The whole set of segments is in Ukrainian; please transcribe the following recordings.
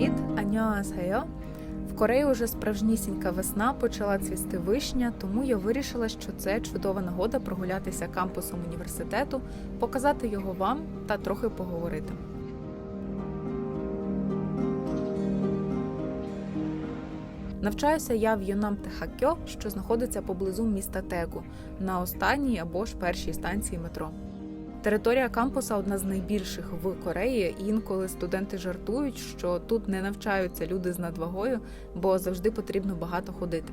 Привіт, Аньоасгайо! В Кореї уже справжнісінька весна почала цвісти вишня, тому я вирішила, що це чудова нагода прогулятися кампусом університету, показати його вам та трохи поговорити. Навчаюся я в Йонам Техакьо, що знаходиться поблизу міста Тегу, на останній або ж першій станції метро. Територія кампуса одна з найбільших в Кореї. Інколи студенти жартують, що тут не навчаються люди з надвагою, бо завжди потрібно багато ходити.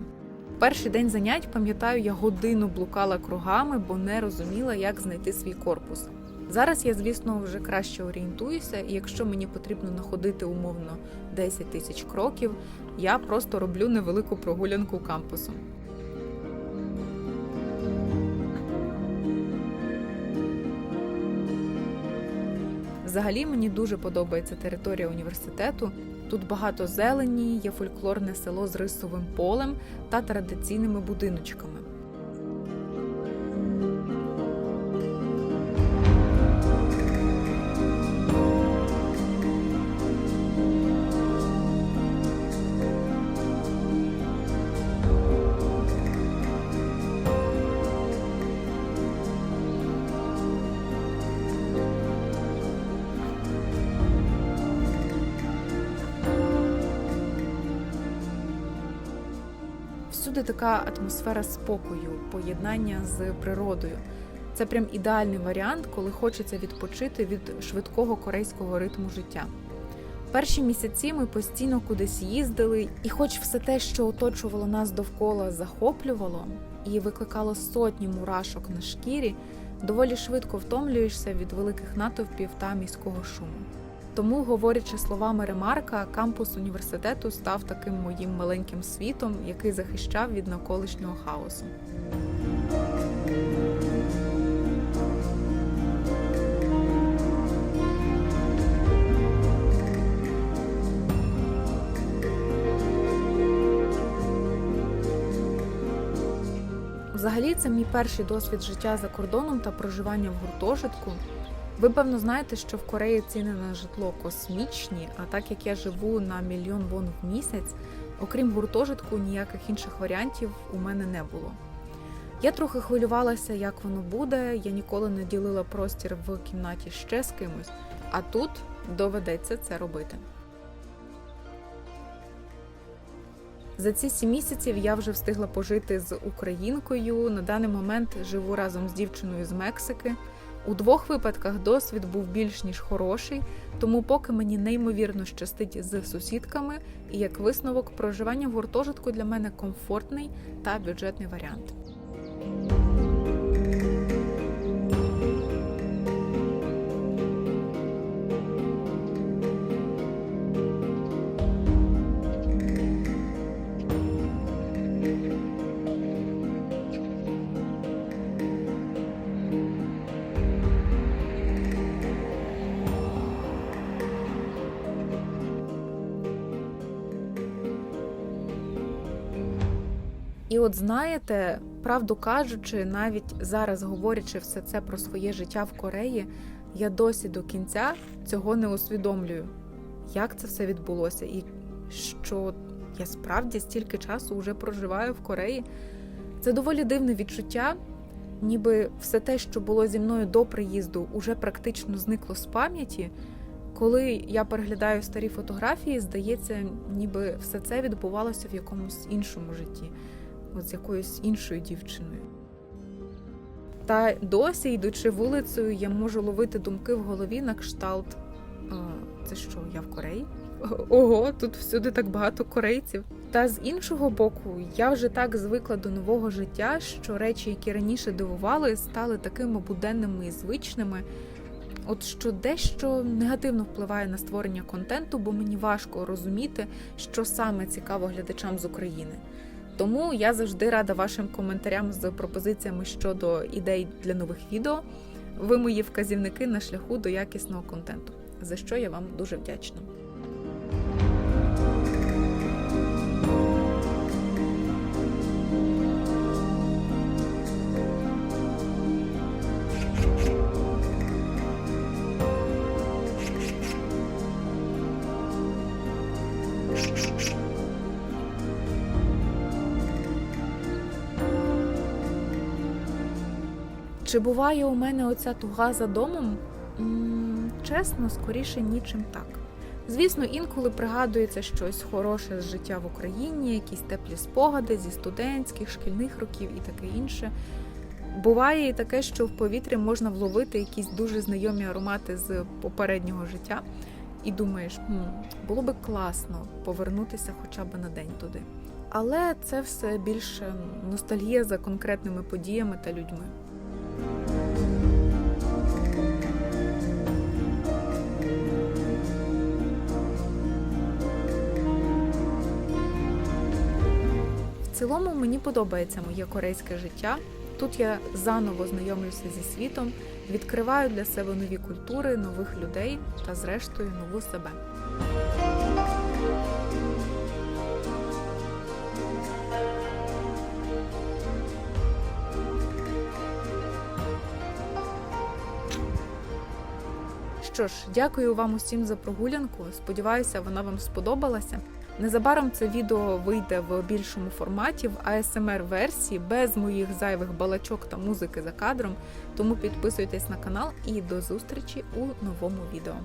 Перший день занять, пам'ятаю, я годину блукала кругами, бо не розуміла, як знайти свій корпус. Зараз я, звісно, вже краще орієнтуюся, і якщо мені потрібно находити умовно 10 тисяч кроків, я просто роблю невелику прогулянку кампусом. Взагалі мені дуже подобається територія університету. Тут багато зелені, є фольклорне село з рисовим полем та традиційними будиночками. Всюди така атмосфера спокою, поєднання з природою. Це прям ідеальний варіант, коли хочеться відпочити від швидкого корейського ритму життя. Перші місяці ми постійно кудись їздили, і, хоч все те, що оточувало нас довкола, захоплювало і викликало сотні мурашок на шкірі, доволі швидко втомлюєшся від великих натовпів та міського шуму. Тому, говорячи словами Ремарка, кампус університету став таким моїм маленьким світом, який захищав від навколишнього хаосу. Взагалі, це мій перший досвід життя за кордоном та проживання в гуртожитку. Ви певно знаєте, що в Кореї ціни на житло космічні, а так як я живу на мільйон вон в місяць, окрім гуртожитку, ніяких інших варіантів у мене не було. Я трохи хвилювалася, як воно буде. Я ніколи не ділила простір в кімнаті ще з кимось, а тут доведеться це робити. За ці сім місяців я вже встигла пожити з українкою. На даний момент живу разом з дівчиною з Мексики. У двох випадках досвід був більш ніж хороший, тому поки мені неймовірно щастить з сусідками, і як висновок, проживання в гуртожитку для мене комфортний та бюджетний варіант. І от знаєте, правду кажучи, навіть зараз говорячи все це про своє життя в Кореї, я досі до кінця цього не усвідомлюю, як це все відбулося, і що я справді стільки часу вже проживаю в Кореї. Це доволі дивне відчуття, ніби все те, що було зі мною до приїзду, уже практично зникло з пам'яті. Коли я переглядаю старі фотографії, здається, ніби все це відбувалося в якомусь іншому житті от з якоюсь іншою дівчиною. Та досі, йдучи вулицею, я можу ловити думки в голові на кшталт. Це що, я в Кореї? Ого, тут всюди так багато корейців. Та з іншого боку, я вже так звикла до нового життя, що речі, які раніше дивували, стали такими буденними і звичними. От що дещо негативно впливає на створення контенту, бо мені важко розуміти, що саме цікаво глядачам з України. Тому я завжди рада вашим коментарям з пропозиціями щодо ідей для нових відео. Ви мої вказівники на шляху до якісного контенту, за що я вам дуже вдячна. Чи буває у мене оця туга за домом? М, Чесно, скоріше нічим так. Звісно, інколи пригадується щось хороше з життя в Україні, якісь теплі спогади зі студентських, шкільних років і таке інше. Буває і таке, що в повітрі можна вловити якісь дуже знайомі аромати з попереднього життя, і думаєш, «Хм, було би класно повернутися хоча б на день туди. Але це все більше ностальгія за конкретними подіями та людьми. Цілому мені подобається моє корейське життя. Тут я заново знайомлюся зі світом, відкриваю для себе нові культури, нових людей та, зрештою, нову себе. Що ж, дякую вам усім за прогулянку. Сподіваюся, вона вам сподобалася. Незабаром це відео вийде в більшому форматі в ASMR версії без моїх зайвих балачок та музики за кадром. Тому підписуйтесь на канал і до зустрічі у новому відео.